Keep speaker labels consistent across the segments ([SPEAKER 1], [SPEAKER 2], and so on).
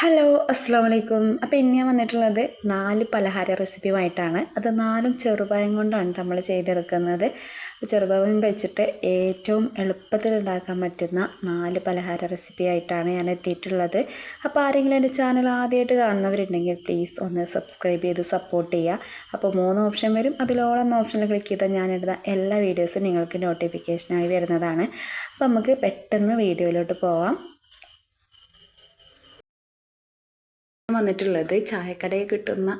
[SPEAKER 1] Hello അസ്സാം വലൈക്കും അപ്പോൾ ഇനി ഞാൻ വന്നിട്ടുള്ളത് നാല് പലഹാര റെസിപ്പിയുമായിട്ടാണ്. അത് നാലും ചെറുപഴം കൊണ്ടാണ് നമ്മൾ ചെയ്തെടുക്കുന്നത്. ചെറുപഴം വെച്ചിട്ട് ഏറ്റവും എളുപ്പത്തിൽ ഉണ്ടാക്കാൻ പറ്റുന്ന നാല് പലഹാര റെസിപ്പി ആയിട്ടാണ് ഞാൻ എത്തിയിട്ടുള്ളത്. അപ്പോൾ ആരെങ്കിലും എന്റെ ചാനൽ ആദ്യമായിട്ട് കാണുന്നവരുണ്ടെങ്കിൽ പ്ലീസ് ഒന്ന് സബ്സ്ക്രൈബ് ചെയ്ത് സപ്പോർട്ട് ചെയ്യുക. അപ്പോൾ മൂന്ന് ഓപ്ഷൻ വരും. അതിലോളം ഓപ്ഷനിൽ ക്ലിക്ക് ചെയ്താൽ ഞാനിടുന്ന എല്ലാ വീഡിയോസും നിങ്ങൾക്ക് നോട്ടിഫിക്കേഷനായി വരുന്നതാണ്. അപ്പോൾ നമുക്ക് പെട്ടെന്ന് വീഡിയോയിലോട്ട് പോവാം. വന്നിട്ടുള്ളത് ചായക്കടയിൽ കിട്ടുന്ന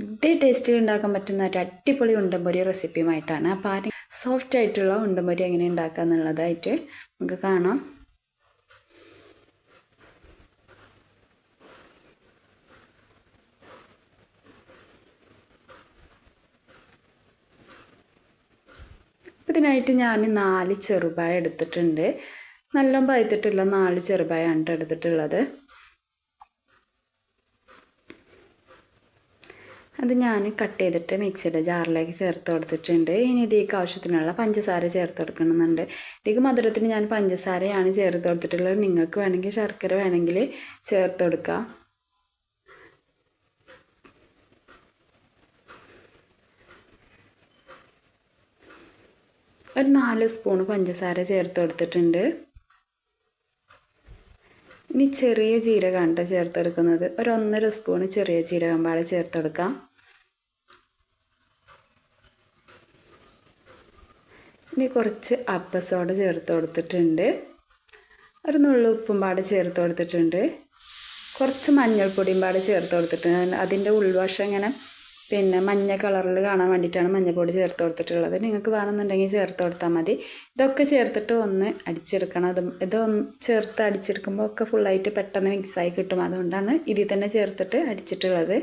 [SPEAKER 1] അതേ ടേസ്റ്റിൽ ഉണ്ടാക്കാൻ പറ്റുന്ന ഒരു അടിപൊളി ഉണ്ടമ്പൊരി റെസിപ്പിയുമായിട്ടാണ്. അപ്പോൾ ആ സോഫ്റ്റ് ആയിട്ടുള്ള ഉണ്ടമ്പൊരി എങ്ങനെ ഉണ്ടാക്കുക എന്നുള്ളതായിട്ട് നമുക്ക് കാണാം. ഇതിനായിട്ട് ഞാൻ നാല് ചെറുപായ എടുത്തിട്ടുണ്ട്. നല്ല പഴുത്തിട്ടുള്ള നാല് ചെറുപായാണ് എടുത്തിട്ടുള്ളത്. അത് ഞാൻ കട്ട് ചെയ്തിട്ട് മിക്സിയുടെ ജാറിലേക്ക് ചേർത്ത് കൊടുത്തിട്ടുണ്ട്. ഇനി ഇതിലേക്ക് ആവശ്യത്തിനുള്ള പഞ്ചസാര ചേർത്ത് കൊടുക്കണമെന്നുണ്ട്. ഇതിലേക്ക് മധുരത്തിന് ഞാൻ പഞ്ചസാരയാണ് ചേർത്ത് കൊടുത്തിട്ടുള്ളത്. നിങ്ങൾക്ക് വേണമെങ്കിൽ ശർക്കര വേണമെങ്കിൽ ചേർത്ത് കൊടുക്കാം. ഒരു നാല് സ്പൂൺ പഞ്ചസാര ചേർത്ത് കൊടുത്തിട്ടുണ്ട്. ഇനി ചെറിയ ജീരകമാണ് ചേർത്ത് കൊടുക്കുന്നത്. ഒരു ഒന്നര സ്പൂൺ ചെറിയ ജീരകം പാടെ ചേർത്ത് കൊടുക്കാം. ഇനി കുറച്ച് അപ്പസോഡ ചേർത്ത് കൊടുത്തിട്ടുണ്ട്. ഒരു നുള്ളു ഉപ്പും പാടെ ചേർത്ത് കൊടുത്തിട്ടുണ്ട്. കുറച്ച് മഞ്ഞൾപ്പൊടിയും പാടെ ചേർത്ത് കൊടുത്തിട്ടുണ്ട്. അതിന്റെ ഉൾവശം ഇങ്ങനെ പിന്നെ മഞ്ഞ കളറിൽ കാണാൻ വേണ്ടിയിട്ടാണ് മഞ്ഞൾപ്പൊടി ചേർത്ത് കൊടുത്തിട്ടുള്ളത്. നിങ്ങൾക്ക് വേണമെന്നുണ്ടെങ്കിൽ ചേർത്ത് കൊടുത്താൽ മതി. ഇതൊക്കെ ചേർത്തിട്ട് ഒന്ന് അടിച്ചെടുക്കണം. അത് ഇതൊന്ന് ചേർത്ത് അടിച്ചെടുക്കുമ്പോൾ ഒക്കെ ഫുള്ളായിട്ട് പെട്ടെന്ന് മിക്സായി കിട്ടും. അതുകൊണ്ടാണ് ഇതിൽ തന്നെ ചേർത്തിട്ട് അടിച്ചിട്ടുള്ളത്.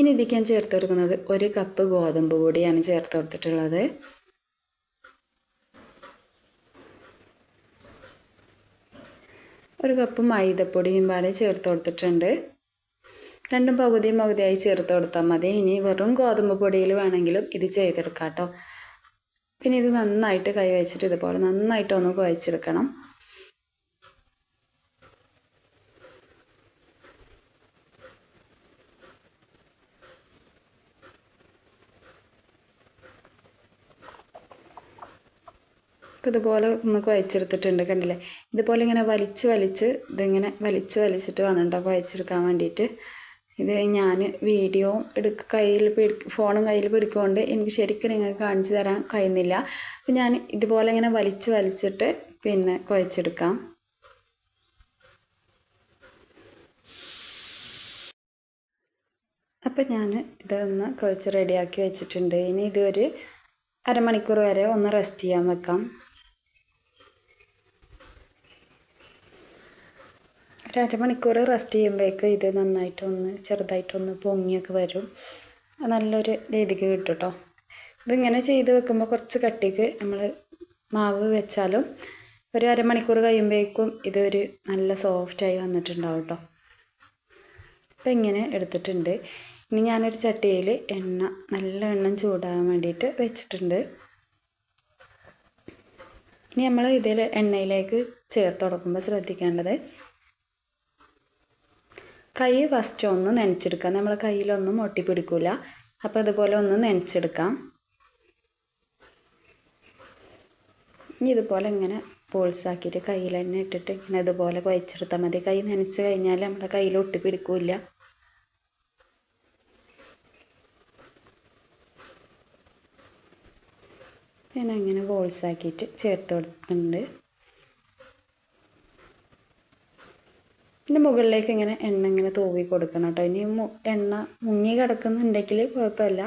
[SPEAKER 1] ഇനി ഇതിലേക്ക് ഞാൻ ചേർത്ത് കൊടുക്കുന്നത് ഒരു കപ്പ് ഗോതമ്പ് പൊടിയാണ് ചേർത്ത് കൊടുത്തിട്ടുള്ളത്. ഒരു കപ്പ് മൈദപ്പൊടിയും പാടെ ചേർത്ത് കൊടുത്തിട്ടുണ്ട്. രണ്ടും പകുതിയും പകുതിയായി ചേർത്ത് കൊടുത്താൽ മതി. ഇനി വെറും ഗോതമ്പ് പൊടിയിൽ വേണമെങ്കിലും ഇത് ചെയ്തെടുക്കാം കേട്ടോ. പിന്നെ ഇത് നന്നായിട്ട് കൈ വെച്ചിട്ട് ഇതുപോലെ നന്നായിട്ട് ഒന്ന് കുഴച്ചെടുക്കണം. അപ്പോൾ ഇതുപോലെ ഒന്ന് കുഴച്ചെടുത്തിട്ടുണ്ട് കണ്ടില്ലേ? ഇതുപോലെ ഇങ്ങനെ വലിച്ച് വലിച്ച് ഇതിങ്ങനെ വലിച്ച് വലിച്ചിട്ട് വേണം കേട്ടോ കുഴച്ചെടുക്കാൻ വേണ്ടിയിട്ട്. ഇത് ഞാൻ വീഡിയോ എടുക്ക കയ്യിൽ പിടി ഫോണും കയ്യിൽ പിടിക്കൊണ്ട് എനിക്ക് ശരിക്കും നിങ്ങൾക്ക് കാണിച്ചു തരാൻ കഴിയുന്നില്ല. അപ്പോൾ ഞാൻ ഇതുപോലെ ഇങ്ങനെ വലിച്ച് വലിച്ചിട്ട് പിന്നെ കുഴച്ചെടുക്കാം. അപ്പം ഞാൻ ഇതൊന്ന് കുഴച്ച് റെഡിയാക്കി വെച്ചിട്ടുണ്ട്. ഇനി ഇതൊരു അരമണിക്കൂർ വരെ ഒന്ന് റെസ്റ്റ് ചെയ്യാൻ വെക്കാം. ഒരു അരമണിക്കൂർ റെസ്റ്റ് ചെയ്യുമ്പോഴേക്ക് ഇത് നന്നായിട്ടൊന്ന് ചെറുതായിട്ടൊന്ന് പൊങ്ങിയൊക്കെ വരും. നല്ലൊരു രീതിക്ക് കിട്ടും കേട്ടോ ഇതിങ്ങനെ ചെയ്ത് വെക്കുമ്പോൾ കുറച്ച് കട്ടിക്ക് നമ്മൾ മാവ് വെച്ചാലും ഒരു അരമണിക്കൂർ കഴിയുമ്പോഴേക്കും ഇതൊരു നല്ല സോഫ്റ്റായി വന്നിട്ടുണ്ടാവും കേട്ടോ അപ്പം ഇങ്ങനെ എടുത്തിട്ടുണ്ട്. ഇനി ഞാനൊരു ചട്ടിയിൽ എണ്ണ നല്ല എണ്ണം ചൂടാകാൻ വേണ്ടിയിട്ട് വെച്ചിട്ടുണ്ട്. ഇനി നമ്മൾ ഇതിൽ എണ്ണയിലേക്ക് ചേർത്ത് കൊടുക്കുമ്പോൾ ശ്രദ്ധിക്കേണ്ടത് കൈ ഫസ്റ്റ് ഒന്ന് നനച്ചെടുക്കാം. നമ്മൾ കയ്യിലൊന്നും ഒട്ടിപ്പിടിക്കില്ല അപ്പോൾ അതുപോലെ ഒന്ന് നനച്ചെടുക്കാം. ഇനി ഇതുപോലെ ഇങ്ങനെ പോൾസാക്കിയിട്ട് കയ്യിൽ തന്നെ ഇട്ടിട്ട് ഇങ്ങനെ ഇതുപോലെ കുഴച്ചെടുത്താൽ മതി. കൈ നനച്ച് കഴിഞ്ഞാൽ നമ്മുടെ കയ്യിൽ ഒട്ടിപ്പിടിക്കില്ല പിന്നെ അങ്ങനെ ബോൾസാക്കിയിട്ട് ചേർത്ത് കൊടുത്തിട്ടുണ്ട്. പിന്നെ മുകളിലേക്ക് ഇങ്ങനെ എണ്ണ ഇങ്ങനെ തൂവി കൊടുക്കണം കേട്ടോ. ഇനി എണ്ണ മുങ്ങി കിടക്കുന്നുണ്ടെങ്കിൽ കുഴപ്പമില്ല.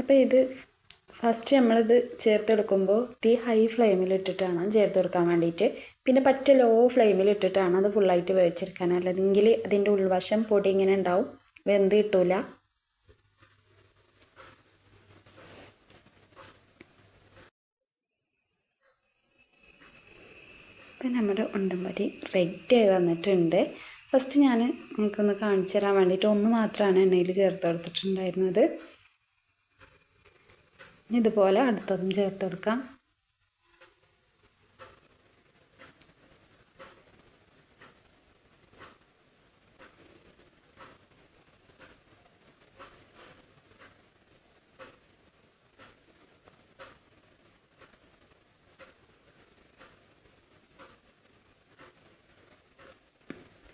[SPEAKER 1] അപ്പോൾ ഇത് ഫസ്റ്റ് നമ്മളിത് ചേർത്തെടുക്കുമ്പോൾ തീ ഹൈ ഫ്ലെയിമിൽ ഇട്ടിട്ടാണ് ചേർത്തെടുക്കാൻ വേണ്ടിയിട്ട്. പിന്നെ പറ്റ ലോ ഫ്ലെയിമിൽ ഇട്ടിട്ടാണ് അത് ഫുള്ളായിട്ട് വേവിച്ചെടുക്കാൻ. അല്ലെങ്കിൽ അതിന്റെ ഉൾവശം പൊടി ഇങ്ങനെ ഉണ്ടാവും. വെന്ത് കിട്ടൂല. ഇപ്പം നമ്മുടെ ഉണ്ടമ്പടി റെഡി ആയി വന്നിട്ടുണ്ട്. ഫസ്റ്റ് ഞാൻ നിങ്ങൾക്കൊന്ന് കാണിച്ചു തരാൻ വേണ്ടിയിട്ട് ഒന്ന് മാത്രമാണ് എണ്ണയിൽ ചേർത്ത് കൊടുത്തിട്ടുണ്ടായിരുന്നത്. ഇതുപോലെ അടുത്തതും ചേർത്ത് കൊടുക്കാം.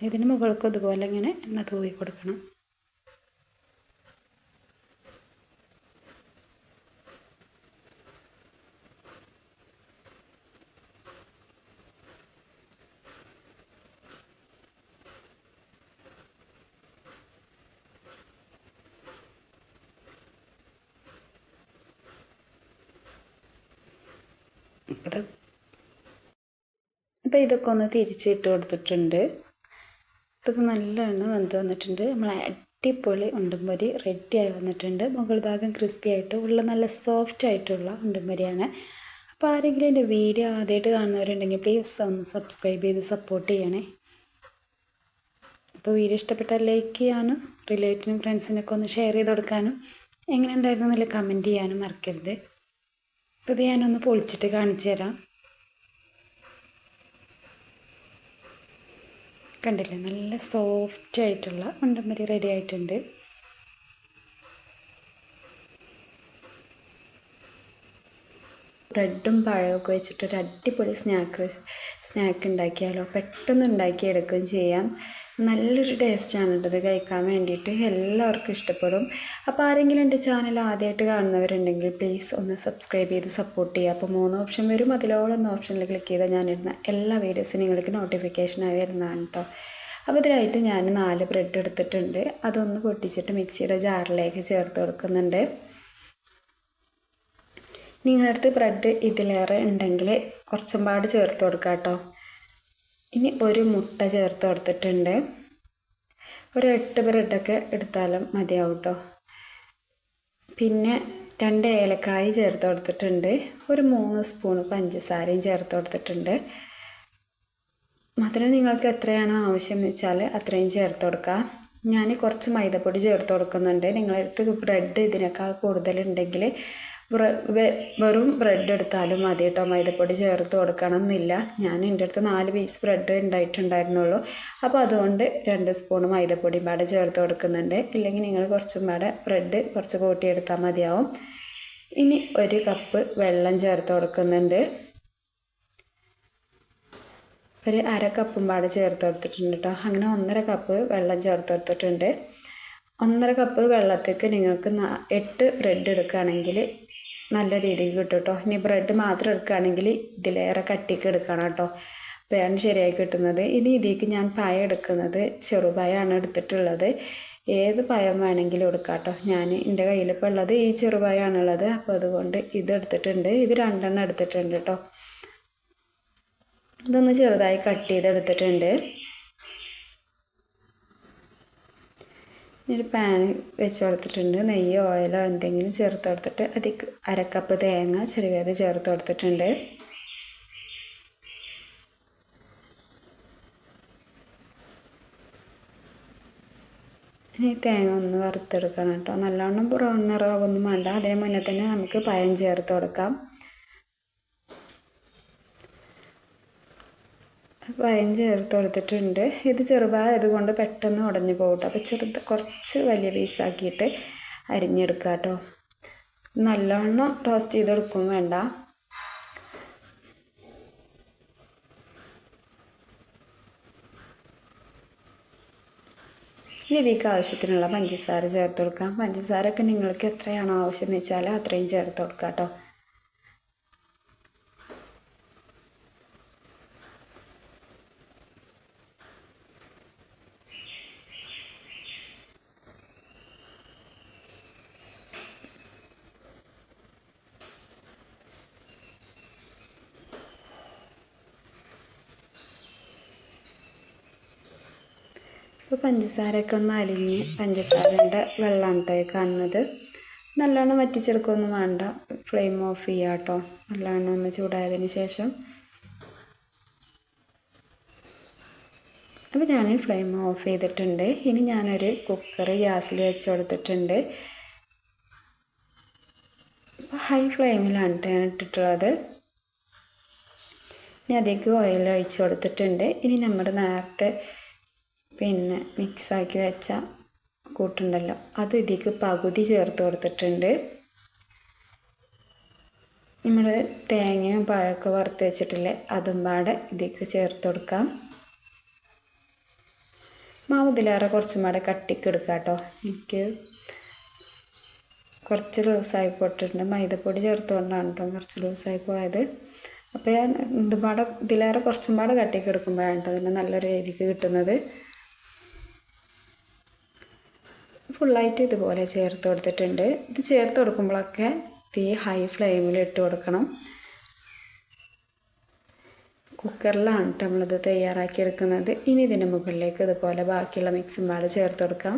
[SPEAKER 1] ഇതിന് മുകൾക്ക് ഇതുപോലെ ഇങ്ങനെ എണ്ണ തൂവി കൊടുക്കണം. അപ്പോൾ ഇതൊക്കെ ഒന്ന് തിരിച്ചിട്ട് കൊടുത്തിട്ടുണ്ട്. ഇപ്പോൾ ഇത് നല്ലോണം വെന്ത് വന്നിട്ടുണ്ട്. നമ്മൾ അടിപൊളി ഉണ്ടുംപൊരി റെഡിയായി വന്നിട്ടുണ്ട്. മുകൾ ഭാഗം ക്രിസ്പി ആയിട്ട് ഉള്ള നല്ല സോഫ്റ്റ് ആയിട്ടുള്ള ഉണ്ടുംപൊരിയാണ് അപ്പോൾ ആരെങ്കിലും എന്റെ വീഡിയോ ആദ്യമായിട്ട് കാണുന്നവരുണ്ടെങ്കിൽ പ്ലീസ് ഒന്ന് സബ്സ്ക്രൈബ് ചെയ്ത് സപ്പോർട്ട് ചെയ്യണേ. അപ്പോൾ വീഡിയോ ഇഷ്ടപ്പെട്ടാൽ ലൈക്ക് ചെയ്യാനും റിലേറ്റീവിനും ഫ്രണ്ട്സിനൊക്കെ ഒന്ന് ഷെയർ ചെയ്ത് കൊടുക്കാനും എങ്ങനെ എന്നല്ല കമന്റ് ചെയ്യാനും മറക്കരുത്. അപ്പോൾ ഇത് ഞാനൊന്ന് പൊളിച്ചിട്ട് കാണിച്ചു തരാം. കണ്ടില്ലേ? നല്ല സോഫ്റ്റ് ആയിട്ടുള്ള ഉണ്ടമ്പരി റെഡി ആയിട്ടുണ്ട്. ബ്രെഡും പഴമൊക്കെ വെച്ചിട്ട് ഒരു അടിപൊളി സ്നാക്ക് സ്നാക്ക് ഉണ്ടാക്കിയാലോ? പെട്ടെന്ന് ഉണ്ടാക്കിയെടുക്കുകയും ചെയ്യാം. നല്ലൊരു ടേസ്റ്റാണ് ഇത് കഴിക്കാൻ വേണ്ടിയിട്ട് എല്ലാവർക്കും ഇഷ്ടപ്പെടും. അപ്പോൾ ആരെങ്കിലും എന്റെ ചാനൽ ആദ്യമായിട്ട് കാണുന്നവരുണ്ടെങ്കിൽ പ്ലീസ് ഒന്ന് സബ്സ്ക്രൈബ് ചെയ്ത് സപ്പോർട്ട് ചെയ്യുക. അപ്പോൾ മൂന്ന് ഓപ്ഷൻ വരും. അതിലോളം ഓപ്ഷനിൽ ക്ലിക്ക് ചെയ്താൽ ഞാനിടുന്ന എല്ലാ വീഡിയോസും നിങ്ങൾക്ക് നോട്ടിഫിക്കേഷനായി വരുന്നതാണ് കേട്ടോ അപ്പോൾ ഇതിനായിട്ട് ഞാൻ നാല് ബ്രെഡ് എടുത്തിട്ടുണ്ട്. അതൊന്ന് പൊട്ടിച്ചിട്ട് മിക്സിയുടെ ജാറിലേക്ക് ചേർത്ത് കൊടുക്കുന്നുണ്ട്. നിങ്ങളുടെ അടുത്ത് ബ്രെഡ് ഇതിലേറെ ഉണ്ടെങ്കിൽ കുറച്ചും പാട് ചേർത്ത് കൊടുക്കാം കേട്ടോ ഇനി ഒരു മുട്ട ചേർത്ത് കൊടുത്തിട്ടുണ്ട്. ഒരു എട്ട് ബ്രെഡൊക്കെ എടുത്താലും മതിയാവും കേട്ടോ പിന്നെ രണ്ട് ഏലക്കായ ചേർത്ത് കൊടുത്തിട്ടുണ്ട്. ഒരു മൂന്ന് സ്പൂൺ പഞ്ചസാരയും ചേർത്ത് കൊടുത്തിട്ടുണ്ട്. മധുരം നിങ്ങൾക്ക് എത്രയാണോ ആവശ്യം എന്ന് വെച്ചാൽ അത്രയും ചേർത്ത് കൊടുക്കുക ഞാൻ കുറച്ച് മൈദപ്പൊടി ചേർത്ത് കൊടുക്കുന്നുണ്ട്. നിങ്ങളെടുത്ത് ബ്രെഡ് ഇതിനേക്കാൾ കൂടുതലുണ്ടെങ്കിൽ വെറും ബ്രെഡ് എടുത്താലും മതി കേട്ടോ മൈദപ്പൊടി ചേർത്ത് കൊടുക്കണം എന്നില്ല ഞാൻ എന്റെ അടുത്ത് നാല് പീസ് ബ്രെഡ് ഉണ്ടായിട്ടുണ്ടായിരുന്നുള്ളൂ അപ്പോൾ അതുകൊണ്ട് രണ്ട് സ്പൂൺ മൈദപ്പൊടി പാടെ ചേർത്ത് കൊടുക്കുന്നുണ്ട്. ഇല്ലെങ്കിൽ നിങ്ങൾ കുറച്ചും പാടെ ബ്രെഡ് കുറച്ച് കൂട്ടിയെടുത്താൽ മതിയാവും. ഇനി ഒരു കപ്പ് വെള്ളം ചേർത്ത് കൊടുക്കുന്നുണ്ട്. ഒരു അര കപ്പും പാടെ ചേർത്ത് കൊടുത്തിട്ടുണ്ട് കേട്ടോ അങ്ങനെ ഒന്നര കപ്പ് വെള്ളം ചേർത്ത് കൊടുത്തിട്ടുണ്ട്. ഒന്നര കപ്പ് വെള്ളത്തേക്ക് നിങ്ങൾക്ക് എട്ട് ബ്രെഡ് എടുക്കുകയാണെങ്കിൽ നല്ല രീതിയിൽ കിട്ടും കേട്ടോ ഇനി ബ്രെഡ് മാത്രം എടുക്കുകയാണെങ്കിൽ ഇതിലേറെ കട്ടിക്ക് എടുക്കണം കേട്ടോ. അപ്പോഴാണ് ശരിയായി കിട്ടുന്നത്. ഇനി ഇതിലേക്ക് ഞാൻ പായ എടുക്കുന്നത് ചെറുപഴമാണ് എടുത്തിട്ടുള്ളത്. ഏത് പഴം വേണമെങ്കിലും എടുക്കാം കേട്ടോ. ഞാൻ എന്റെ കയ്യിലിപ്പോൾ ഉള്ളത് ഈ ചെറുപഴമാണുള്ളത് അപ്പോൾ അതുകൊണ്ട് ഇത് എടുത്തിട്ടുണ്ട്. ഇത് രണ്ടെണ്ണം എടുത്തിട്ടുണ്ട് കേട്ടോ. ഇതൊന്ന് ചെറുതായി കട്ട് ചെയ്തെടുത്തിട്ടുണ്ട്. ഒരു പാന് വെച്ച് കൊടുത്തിട്ടുണ്ട്. നെയ്യോ ഓയിലോ എന്തെങ്കിലും ചേർത്ത് കൊടുത്തിട്ട് അതിൽ അരക്കപ്പ് തേങ്ങ ചെറുവേത് ചേർത്ത് കൊടുത്തിട്ടുണ്ട്. ഇനി തേങ്ങ ഒന്ന് വറുത്തെടുക്കണം കേട്ടോ. നല്ലവണ്ണം ബ്രൗൺ നിറമൊന്നും വേണ്ട. അതിന് മുന്നേ തന്നെ നമുക്ക് പയം ചേർത്ത് കൊടുക്കാം. പയം ചേർത്ത് കൊടുത്തിട്ടുണ്ട്. ഇത് ചെറുതായത് കൊണ്ട് പെട്ടെന്ന് ഉടഞ്ഞു പോകട്ടോ അപ്പോൾ ചെറുത് കുറച്ച് വലിയ പീസാക്കിയിട്ട് അരിഞ്ഞെടുക്കുക കേട്ടോ നല്ലോണം ടോസ്റ്റ് ചെയ്തെടുക്കും വേണ്ട. ഇനി ഇതിലേക്ക് ആവശ്യത്തിനുള്ള പഞ്ചസാര ചേർത്ത് കൊടുക്കാം. പഞ്ചസാരയൊക്കെ നിങ്ങൾക്ക് എത്രയാണോ ആവശ്യം എന്ന് വെച്ചാൽ അത്രയും ചേർത്ത് കൊടുക്കാം കേട്ടോ ഇപ്പോൾ പഞ്ചസാരയൊക്കെ ഒന്ന് അലിഞ്ഞ് പഞ്ചസാരയുടെ ഈ കാണുന്നത്. നല്ലോണം വറ്റിച്ചെടുക്കൊന്നും വേണ്ട. ഫ്ലെയിം ഓഫ് ചെയ്യുക കേട്ടോ നല്ലോണം ഒന്ന് ചൂടായതിന് ശേഷം. അപ്പോൾ ഞാൻ ഫ്ലെയിം ഓഫ് ചെയ്തിട്ടുണ്ട്. ഇനി ഞാനൊരു കുക്കർ ഗ്യാസിൽ വെച്ച് കൊടുത്തിട്ടുണ്ട്. അപ്പോൾ ഹൈ ഫ്ലെയിമിലാണ് ഞാൻ ഇട്ടിട്ടുള്ളത്. ഇനി അതിലേക്ക് ഓയിൽ ഒഴിച്ച് കൊടുത്തിട്ടുണ്ട്. ഇനി നമ്മുടെ നേരത്തെ പിന്നെ മിക്സാക്കി വെച്ച കൂട്ടുണ്ടല്ലോ. അത് ഇതിലേക്ക് പകുതി ചേർത്ത് കൊടുത്തിട്ടുണ്ട്. നമ്മൾ തേങ്ങയും പഴമൊക്കെ വറുത്ത് വെച്ചിട്ടില്ലേ അതും പാടെ ഇതിലേക്ക് ചേർത്ത് കൊടുക്കാം. മാവ് ഇതിലേറെ കുറച്ചും പാടെ കട്ടിക്ക് എടുക്കാം കേട്ടോ. എനിക്ക് കുറച്ച് ലൂസായി പോയിട്ടുണ്ട്. മൈദപ്പൊടി ചേർത്തുകൊണ്ടാണ് കേട്ടോ കുറച്ച് ലൂസായി പോയത്. അപ്പോൾ ഞാൻ ഇതുപാടെ ഇതിലേറെ കുറച്ചും പാടെ കട്ടിക്ക് എടുക്കുമ്പോഴാണ് കേട്ടോ ഇതിന് നല്ലൊരു രീതിക്ക് കിട്ടുന്നത്. ഫുള്ളായിട്ട് ഇതുപോലെ ചേർത്ത് കൊടുത്തിട്ടുണ്ട് ഇത് ചേർത്ത് കൊടുക്കുമ്പോഴൊക്കെ തീ ഹൈ ഫ്ലെയിമിൽ ഇട്ട് കൊടുക്കണം. കുക്കറിലാണ് കേട്ടോ നമ്മളിത് തയ്യാറാക്കി എടുക്കുന്നത് ഇനി ഇതിന്റെ മുകളിലേക്ക് ഇതുപോലെ ബാക്കിയുള്ള മിക്സും പാട് ചേർത്ത് കൊടുക്കാം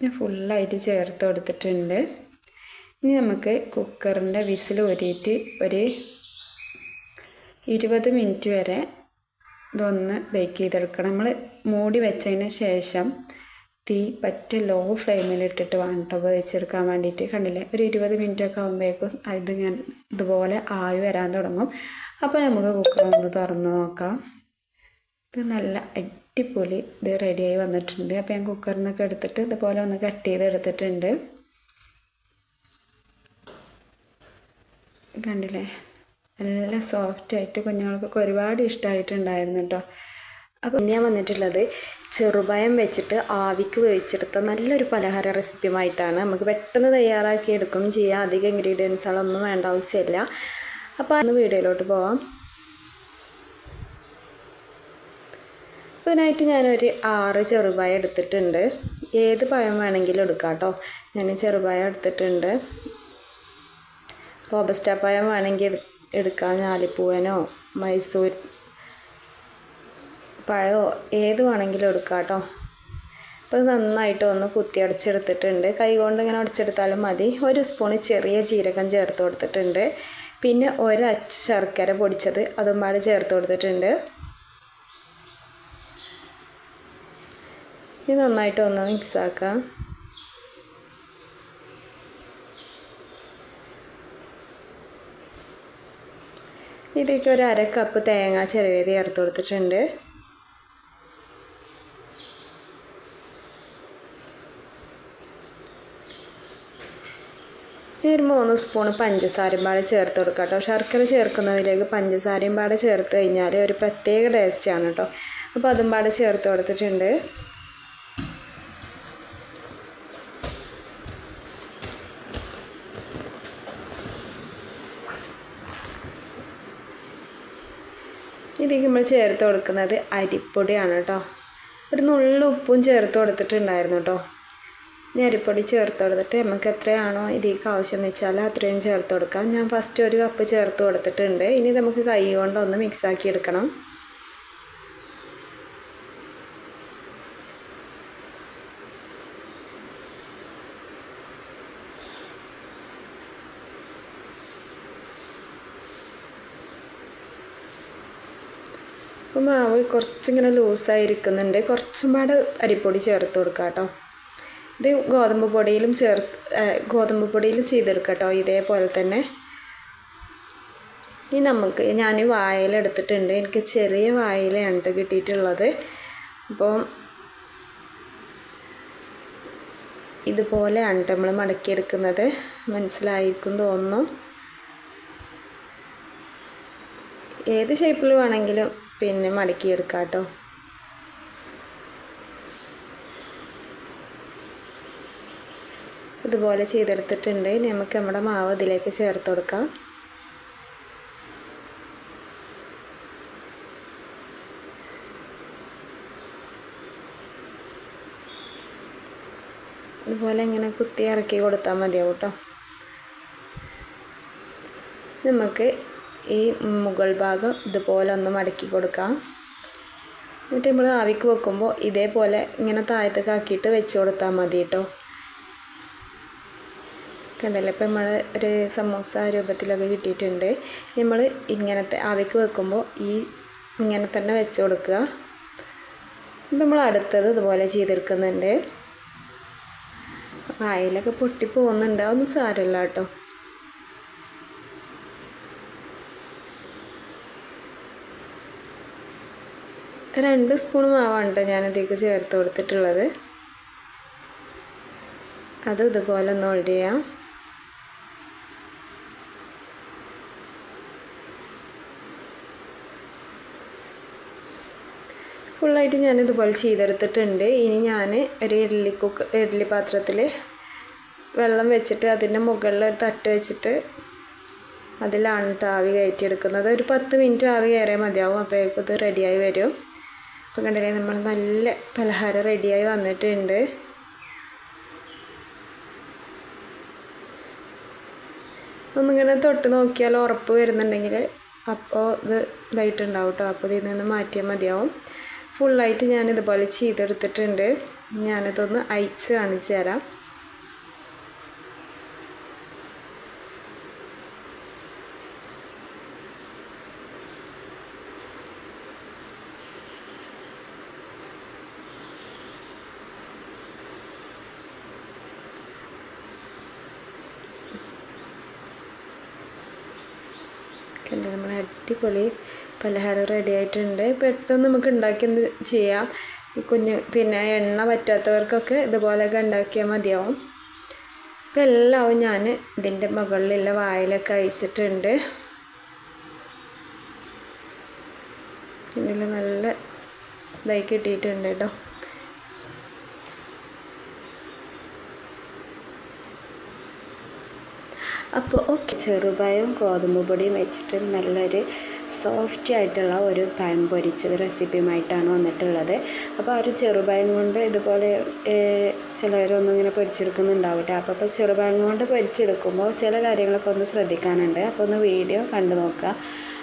[SPEAKER 1] ഞാൻ ഫുള്ളായിട്ട് ചേർത്ത് കൊടുത്തിട്ടുണ്ട് ഇനി നമുക്ക് കുക്കറിന്റെ വിസിൽ ഊരിയിട്ട് ഒരു ഇരുപത് മിനിറ്റ് വരെ ഇതൊന്ന് ബേക്ക് ചെയ്തെടുക്കണം. നമ്മൾ മൂടി വെച്ചതിന് ശേഷം തീ പറ്റ ലോ ഫ്ലെയിമിൽ ഇട്ടിട്ട് വേണം കേട്ടോ വേവിച്ചെടുക്കാൻ വേണ്ടിയിട്ട്. കണ്ടില്ലേ? ഒരു ഇരുപത് മിനിറ്റ് ഒക്കെ ആകുമ്പോഴേക്കും ഇത് ഞാൻ ഇതുപോലെ ആവി വരാൻ തുടങ്ങും. അപ്പോൾ നമുക്ക് കുക്കർ ഒന്ന് തുറന്ന് നോക്കാം. ഇത് നല്ല അടിപൊളി ഇത് റെഡിയായി വന്നിട്ടുണ്ട്. അപ്പോൾ ഞാൻ കുക്കറിൽ നിന്നൊക്കെ എടുത്തിട്ട് ഇതുപോലെ ഒന്ന് കട്ട് ചെയ്ത് എടുത്തിട്ടുണ്ട് കണ്ടില്ലേ? നല്ല സോഫ്റ്റ് ആയിട്ട് കുഞ്ഞുങ്ങൾക്കൊക്കെ ഒരുപാട് ഇഷ്ടമായിട്ടുണ്ടായിരുന്നു കേട്ടോ അപ്പം ഞാൻ വന്നിട്ടുള്ളത് ചെറുപയം വെച്ചിട്ട് ആവിക്ക് വേവിച്ചെടുത്ത നല്ലൊരു പലഹാര റെസിപ്പിയുമായിട്ടാണ്. നമുക്ക് പെട്ടെന്ന് തയ്യാറാക്കി എടുക്കും ചെയ്യാം. അധികം ഇൻഗ്രീഡിയൻസുകളൊന്നും വേണ്ട ആവശ്യമില്ല. അപ്പോൾ അന്ന് വീഡിയോയിലോട്ട് പോവാം. അതിനായിട്ട് ഞാനൊരു ആറ് ചെറുപായ എടുത്തിട്ടുണ്ട്. ഏത് പഴം വേണമെങ്കിലും എടുക്കാം കേട്ടോ ഞാൻ ചെറുപായ എടുത്തിട്ടുണ്ട്. റോബസ്റ്റ പഴം വേണമെങ്കിൽ എടുക്കാം. ഞാലിപ്പൂവനോ മൈസൂർ പഴമോ ഏത് വേണമെങ്കിലും എടുക്കാം കേട്ടോ. അപ്പോൾ നന്നായിട്ട് ഒന്ന് കുത്തി അടച്ചെടുത്തിട്ടുണ്ട്. കൈ കൊണ്ട് ഇങ്ങനെ അടച്ചെടുത്താലും മതി. ഒരു സ്പൂണ് ചെറിയ ജീരകം ചേർത്ത് കൊടുത്തിട്ടുണ്ട്. പിന്നെ ഒരച്ച് ശർക്കര പൊടിച്ചത് അതും പാടെ ചേർത്ത് കൊടുത്തിട്ടുണ്ട്. ഇത് നന്നായിട്ട് ഒന്ന് മിക്സ് ഇതിലേക്ക് ഒരു അര കപ്പ് തേങ്ങ ചിരവേത് ചേർത്ത് കൊടുത്തിട്ടുണ്ട്. ഒരു മൂന്ന് സ്പൂൺ പഞ്ചസാരയും പാടെ ചേർത്ത് കൊടുക്കാം കേട്ടോ. ശർക്കര ചേർക്കുന്നതിലേക്ക് പഞ്ചസാരയും പാടെ ചേർത്ത് കഴിഞ്ഞാൽ ഒരു പ്രത്യേക ടേസ്റ്റാണ് കേട്ടോ. അപ്പോൾ അതും പാടെ ചേർത്ത് കൊടുത്തിട്ടുണ്ട്. ഇതിലേക്ക് നമ്മൾ ചേർത്ത് കൊടുക്കുന്നത് അരിപ്പൊടിയാണ് കേട്ടോ. ഒരു നുള്ളു ഉപ്പും ചേർത്ത് കൊടുത്തിട്ടുണ്ടായിരുന്നു കേട്ടോ. ഇനി അരിപ്പൊടി ചേർത്ത് കൊടുത്തിട്ട് നമുക്ക് എത്രയാണോ ഇതിലേക്ക് ആവശ്യം എന്ന് വെച്ചാൽ അത്രയും ചേർത്ത് കൊടുക്കാം. ഞാൻ ഫസ്റ്റ് ഒരു കപ്പ് ചേർത്ത് കൊടുത്തിട്ടുണ്ട്. ഇനി നമുക്ക് കൈ കൊണ്ടൊന്ന് മിക്സാക്കി എടുക്കണം. മാവ് കുറച്ചിങ്ങനെ ലൂസായിരിക്കുന്നുണ്ട്. കുറച്ചും പാടെ അരിപ്പൊടി ചേർത്ത് കൊടുക്കുക കേട്ടോ ഇത് ഗോതമ്പ് പൊടിയിലും ചേർത്ത് ഗോതമ്പ് പൊടിയിലും ചെയ്തെടുക്കുക കേട്ടോ ഇതേപോലെ തന്നെ. ഇനി നമുക്ക് ഞാൻ വായല എടുത്തിട്ടുണ്ട്. എനിക്ക് ചെറിയ വായലയാണ് കേട്ടോ കിട്ടിയിട്ടുള്ളത്. അപ്പോൾ ഇതുപോലെയാണ് നമ്മൾ മടക്കിയെടുക്കുന്നത്. മനസ്സിലായിരിക്കും തോന്നുന്നു. ഏത് ഷേപ്പിൽ വേണമെങ്കിലും പിന്നെ മടക്കിയെടുക്കാം കേട്ടോ ഇതുപോലെ ചെയ്തെടുത്തിട്ടുണ്ട്. നമുക്ക് നമ്മുടെ മാവ് ഇതിലേക്ക് ചേർത്ത് കൊടുക്കാം. ഇതുപോലെ ഇങ്ങനെ കുത്തി ഇറക്കി കൊടുത്താൽ മതിയാവും കേട്ടോ. നമുക്ക് ഈ മുകൾ ഭാഗം ഇതുപോലെ ഒന്ന് മടക്കി കൊടുക്കാം എന്നിട്ട് നമ്മൾ ആവിക്ക് വെക്കുമ്പോൾ ഇതേപോലെ ഇങ്ങനെ താഴത്തേക്ക് ആക്കിയിട്ട് വെച്ച് കൊടുത്താൽ മതി കേട്ടോ കണ്ടല്ലോ? ഇപ്പം നമ്മൾ ഒരു സമോസ രൂപത്തിലൊക്കെ കിട്ടിയിട്ടുണ്ട്. നമ്മൾ ഇങ്ങനത്തെ ആവിക്ക് വെക്കുമ്പോൾ ഈ ഇങ്ങനെ തന്നെ വെച്ച് കൊടുക്കുക. ഇപ്പം നമ്മൾ അടുത്തത് ഇതുപോലെ ചെയ്തെടുക്കുന്നുണ്ട്. വായിലൊക്കെ പൊട്ടി പോകുന്നുണ്ട് അതൊന്നും സാരമില്ല കേട്ടോ രണ്ട് സ്പൂൺ മാവാണ് ഞാൻ ഇതിലേക്ക് ചേർത്ത് കൊടുത്തിട്ടുള്ളത്. അത് ഇതുപോലെ ഒന്ന് ഓൾഡ് ചെയ്യാം. ഫുള്ളായിട്ട് ഞാൻ ഇതുപോലെ ചെയ്തെടുത്തിട്ടുണ്ട്. ഇനി ഞാൻ ഒരു ഇഡ്ഡലി കുക്ക് ഇഡ്ഡലി പാത്രത്തിൽ വെള്ളം വെച്ചിട്ട് അതിന്റെ മുകളിൽ ഒരു തട്ട് വെച്ചിട്ട് അതിലാണ് ആവി കയറ്റിയെടുക്കുന്നത്. ഒരു പത്ത് മിനിറ്റ് ആവി കയറിയാൽ മതിയാവും അപ്പോഴേക്കും ഇത് റെഡിയായി വരും. അപ്പോൾ കണ്ടില്ലേ നമ്മൾ നല്ല പലഹാരം റെഡിയായി വന്നിട്ടുണ്ട്. ഒന്നിങ്ങനെ തൊട്ട് നോക്കിയാൽ ഉറപ്പ് വരുന്നുണ്ടെങ്കിൽ അപ്പോൾ ഇത് ഇതായിട്ടുണ്ടാവും കേട്ടോ അപ്പോൾ ഇതിൽ നിന്ന് മാറ്റിയാൽ മതിയാവും. ഫുള്ളായിട്ട് ഞാൻ ഇതുപോലെ ചെയ്തെടുത്തിട്ടുണ്ട്. ഞാനതൊന്ന് അയച്ച് കാണിച്ചു തരാം. കണ്ടോ നമ്മൾ അടിപൊളി പലഹാരം റെഡി ആയിട്ടുണ്ട്. പെട്ടെന്ന് നമുക്ക് ഉണ്ടാക്കി എന്ത് ചെയ്യാം? കുഞ്ഞ് പിന്നെ എണ്ണ പറ്റാത്തവർക്കൊക്കെ ഇതുപോലെയൊക്കെ ഉണ്ടാക്കിയാൽ മതിയാവും. ഇപ്പം എല്ലാവും ഞാൻ ഇതിന്റെ മുകളിലുള്ള വായിലൊക്കെ അയച്ചിട്ടുണ്ട് ഇതിൽ നല്ല ഇതായി കിട്ടിയിട്ടുണ്ട് കേട്ടോ അപ്പോൾ ഓക്കെ. ചെറുപയവും ഗോതമ്പ് പൊടിയും വെച്ചിട്ട് നല്ലൊരു സോഫ്റ്റ് ആയിട്ടുള്ള ഒരു പാൻ പൊരിച്ചത് റെസിപ്പിയുമായിട്ടാണ് വന്നിട്ടുള്ളത്. അപ്പോൾ ആ ഒരു ചെറുപയം കൊണ്ട് ഇതുപോലെ ചിലരൊന്നും ഇങ്ങനെ പൊരിച്ചെടുക്കുന്നുണ്ടാവട്ടെ അപ്പോൾ അപ്പോൾ ചെറുപയം കൊണ്ട് പൊരിച്ചെടുക്കുമ്പോൾ ചില കാര്യങ്ങളൊക്കെ ഒന്ന് ശ്രദ്ധിക്കാനുണ്ട്. അപ്പോൾ ഒന്ന് വീഡിയോ കണ്ടു നോക്കുക.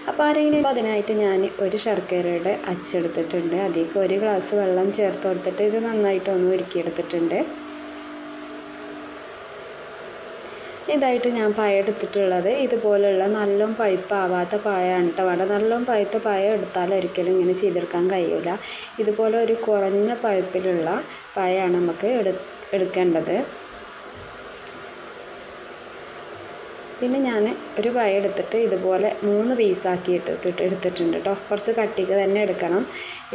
[SPEAKER 1] അപ്പോൾ ആരെങ്കിലും അതിനായിട്ട് ഞാൻ ഒരു ശർക്കരയുടെ അച്ചെടുത്തിട്ടുണ്ട്. അതിലേക്ക് ഒരു ഗ്ലാസ് വെള്ളം ചേർത്ത് കൊടുത്തിട്ട് ഇത് നന്നായിട്ടൊന്ന് ഒരുക്കിയെടുത്തിട്ടുണ്ട് ഇതായിട്ട് ഞാൻ പായ എടുത്തിട്ടുള്ളത്. ഇതുപോലുള്ള നല്ലോം പഴുപ്പാവാത്ത പായാണ് കേട്ടോ വേണ്ട നല്ലോം പഴുത്ത പായ എടുത്താൽ ഒരിക്കലും ഇങ്ങനെ ചെയ്തെടുക്കാൻ കഴിയില്ല ഇതുപോലെ ഒരു കുറഞ്ഞ പഴുപ്പിലുള്ള പായയാണ് നമുക്ക് എടു എടുക്കേണ്ടത്. പിന്നെ ഞാൻ ഒരു പായ എടുത്തിട്ട് ഇതുപോലെ മൂന്ന് പീസാക്കി എടുത്തിട്ട് എടുത്തിട്ടുണ്ട് കേട്ടോ കുറച്ച് കട്ടിക്ക് തന്നെ എടുക്കണം.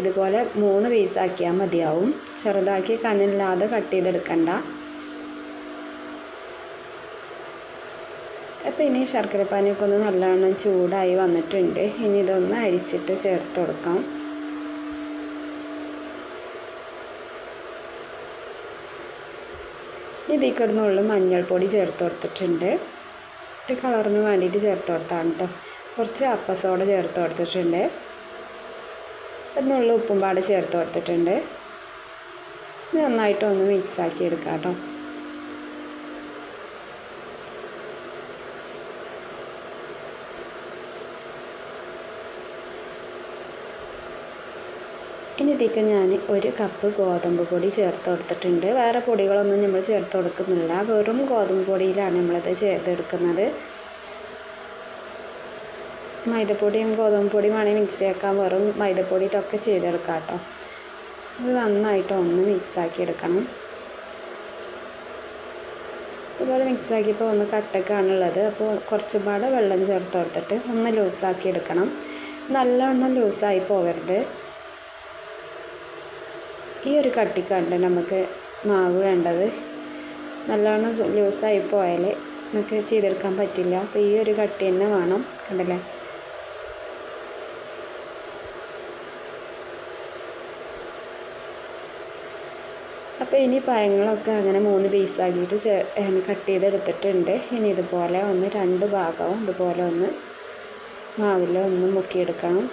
[SPEAKER 1] ഇതുപോലെ മൂന്ന് പീസാക്കിയാൽ മതിയാവും. ചെറുതാക്കി കനലില്ലാതെ കട്ട് ചെയ്തെടുക്കണ്ട. അപ്പോൾ ഇനി ശർക്കരപ്പാനിയൊക്കെ ഒന്ന് നല്ലവണ്ണം ചൂടായി വന്നിട്ടുണ്ട്. ഇനി ഇതൊന്ന് അരിച്ചിട്ട് ചേർത്ത് കൊടുക്കാം. ഇതിൽ കിടന്നുള്ള മഞ്ഞൾപ്പൊടി ചേർത്ത് കൊടുത്തിട്ടുണ്ട്. ഒരു കളറിന് വേണ്ടിയിട്ട് ചേർത്ത് കൊടുത്താണ് കേട്ടോ കുറച്ച് അപ്പസോട ചേർത്ത് കൊടുത്തിട്ടുണ്ട്. എന്നുള്ള ഉപ്പും പാട് ചേർത്ത് കൊടുത്തിട്ടുണ്ട്. നന്നായിട്ടൊന്ന് മിക്സാക്കി എടുക്കാം കേട്ടോ ഇതിലേക്ക് ഞാൻ ഒരു കപ്പ് ഗോതമ്പ് പൊടി ചേർത്ത് കൊടുത്തിട്ടുണ്ട്. വേറെ പൊടികളൊന്നും നമ്മൾ ചേർത്ത് കൊടുക്കുന്നില്ല. വെറും ഗോതമ്പ് പൊടിയിലാണ് നമ്മളത് ചേർത്തെടുക്കുന്നത് മൈദപ്പൊടിയും ഗോതമ്പ് പൊടിയും വേണമെങ്കിൽ മിക്സ് ആക്കാൻ വെറും മൈദപ്പൊടിയിട്ടൊക്കെ ചെയ്തെടുക്കാം കേട്ടോ. ഇത് നന്നായിട്ട് ഒന്ന് മിക്സാക്കി എടുക്കണം. ഇതുപോലെ മിക്സാക്കിയപ്പോൾ ഒന്ന് കട്ടക്കാണുള്ളത് അപ്പോൾ കുറച്ചുപാട് വെള്ളം ചേർത്ത് കൊടുത്തിട്ട് ഒന്ന് ലൂസാക്കി എടുക്കണം. നല്ലവണ്ണം ലൂസായി പോകരുത് ഈ ഒരു കട്ടിക്കാണ്ട് നമുക്ക് മാവ് വേണ്ടത്. നല്ലവണ്ണം ലൂസായി പോയാൽ നമുക്ക് ചെയ്തെടുക്കാൻ പറ്റില്ല. അപ്പോൾ ഈ ഒരു കട്ടി തന്നെ വേണം. കണ്ടല്ലേ? അപ്പോൾ ഇനി പഴങ്ങളൊക്കെ അങ്ങനെ മൂന്ന് പീസാക്കിയിട്ട് ചേ കട്ട് ചെയ്തെടുത്തിട്ടുണ്ട്. ഇനി ഇതുപോലെ ഒന്ന് രണ്ട് ഭാഗവും ഇതുപോലെ ഒന്ന് മാവിൽ ഒന്ന് മുക്കിയെടുക്കണം.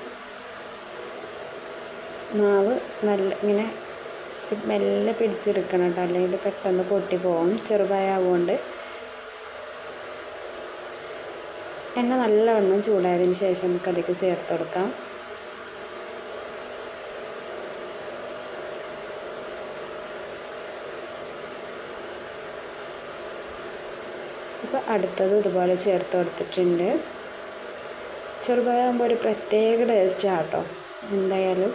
[SPEAKER 1] മാവ് നല്ല ഇങ്ങനെ മെല്ലെ പിടിച്ചെടുക്കണം കേട്ടോ. അല്ലെങ്കിൽ പെട്ടെന്ന് പൊട്ടി പോകും ചെറുപായാവുകൊണ്ട് എണ്ണ നല്ലവണ്ണം ചൂടായതിന് ശേഷം നമുക്ക് അതിലേക്ക് ചേർത്ത് കൊടുക്കാം. ഇപ്പം അടുത്തത് ഇതുപോലെ ചേർത്ത് കൊടുത്തിട്ടുണ്ട്. ചെറുപഴമാകുമ്പോൾ ഒരു പ്രത്യേക ടേസ്റ്റ് ആട്ടോ എന്തായാലും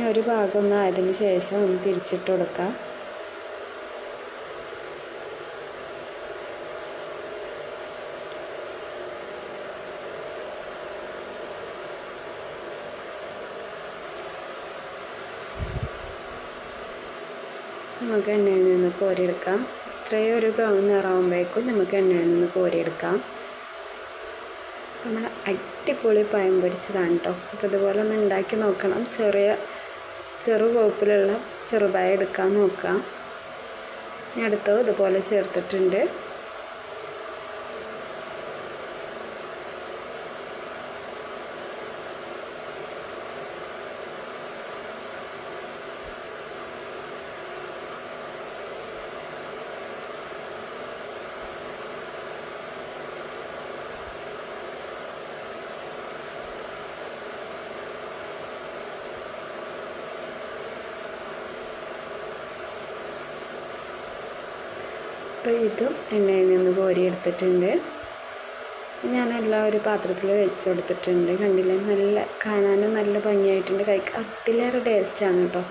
[SPEAKER 1] ഇനി ഒരു ഭാഗം ഒന്ന് ആയതിന് ശേഷം ഒന്ന് തിരിച്ചിട്ട് കൊടുക്കാം. നമുക്ക് എണ്ണയിൽ നിന്ന് കോരിയെടുക്കാം. ഇത്രയും ഒരു ബ്രൗൺ നിറാവുമ്പോഴേക്കും നമുക്ക് എണ്ണയിൽ നിന്ന് കോരിയെടുക്കാം. നമ്മൾ അടിപൊളി പയം പിടിച്ചതാണ് കേട്ടോ അപ്പോൾ ഇതുപോലെ ഒന്ന് ഉണ്ടാക്കി നോക്കണം. ചെറിയ ചെറു കോപ്പിലുള്ള ചെറുപായ എടുക്കാൻ നോക്കാം. ഇനി അടുത്തത് ഇതുപോലെ ചേർത്തിട്ടുണ്ട്. അപ്പോൾ ഇതും എണ്ണയിൽ നിന്ന് കോരി എടുത്തിട്ടുണ്ട്. ഞാനെല്ലാം ഒരു പാത്രത്തിൽ വെച്ച് കൊടുത്തിട്ടുണ്ട്. കണ്ടില്ലേ? നല്ല കാണാനും നല്ല ഭംഗിയായിട്ടുണ്ട്. കഴിക്കുക അതിലേറെ ടേസ്റ്റാണ് കേട്ടോ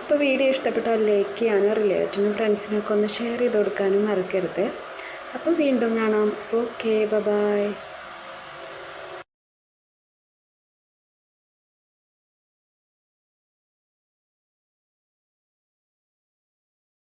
[SPEAKER 1] അപ്പോൾ വീഡിയോ ഇഷ്ടപ്പെട്ടാൽ ലൈക്ക് ചെയ്യാനും റിലേറ്റീവിനും ഫ്രണ്ട്സിനൊക്കെ ഒന്ന് ഷെയർ ചെയ്ത് കൊടുക്കാനും മറക്കരുത്. അപ്പോൾ വീണ്ടും കാണാം. Okay bye